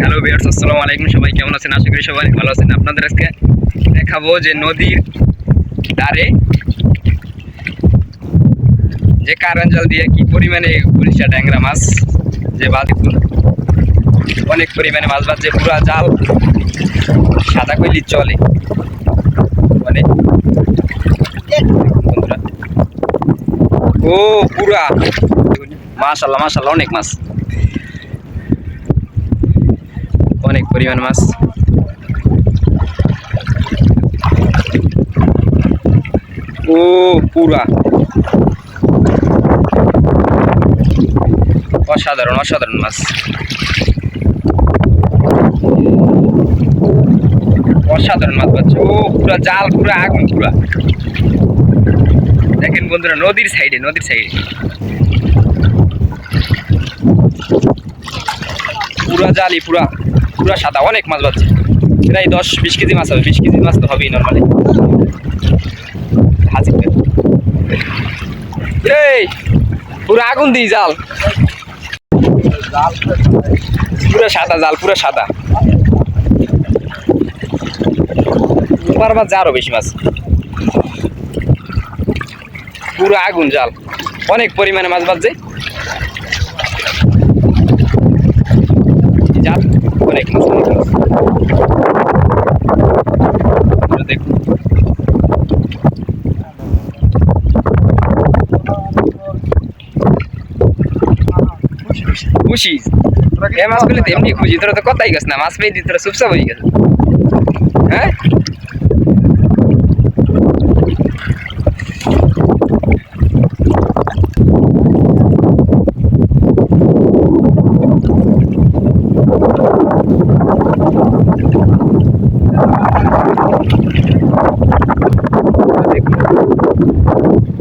Hello বিয়ার্স আসসালামু আলাইকুম। সবাই কেমন আছেন? আশা করি সবাই ভালো আছেন। আপনাদের আজকে দেখাবো যে নদীর ধারে যে কারেন্ট জল দিয়ে কি পরিমাণে গুলশা ট্যাংরা মাছ যে বাদিপুর অনেক পরিমাণে মাছ বাজছে পুরা জাল সাদা কইলি চলে। মানে ও পুরা। মাশাল্লাহ মাশাল্লাহ, অনেক মাছ। অনেক পরিমাণ মাছ। ও, পুরা। অসাধারণ অসাধারণ মাছ। অসাধারণ মাছ পাচ্ছে ও, পুরা জাল, পুরা আগুন, পুরা। দেখেন বন্ধুরা, নদীর সাইডে নদীর সাইডে। পুরা জালি পুরা। পুরা সাদা, অনেক মাছ পাচ্ছে প্রায় দশ, বিশ কেজি মাছ হবে, বিশ কেজি মাছ তো হবেই নর্মালি এই, পুরো আগুন দিই, জাল। পুরো সাদা, জাল পুরো সাদা। তোমার মাছ আরও বেশি মাছ। পুরো আগুন, জাল। অনেক পরিমাণে মাছ বাজছে খুশি এ মাছগুলি তো এমনি খুশি তোরা তো কথাই গেছ না মাছ পেয়ে দিয়ে তোরা চুপচাপ হয়ে গেছে হ্যাঁ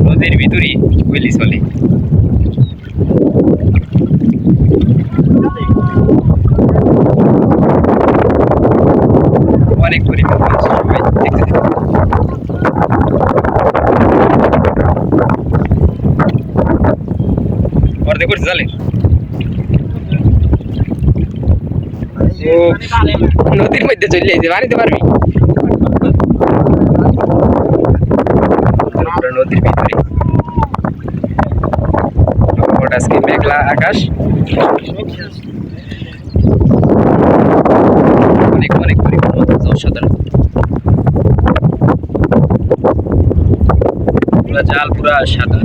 নদীর ভিতরই গুলি চলে অনেক দেখতে অর্ধেক জালে নদীর মধ্যে চলে যাইছে বাড়িতে পারবি নদীর ভিতরে মেঘলা আকাশ অনেক অনেক পরিমাণ অসাধারণ জাল পুরা সাদা।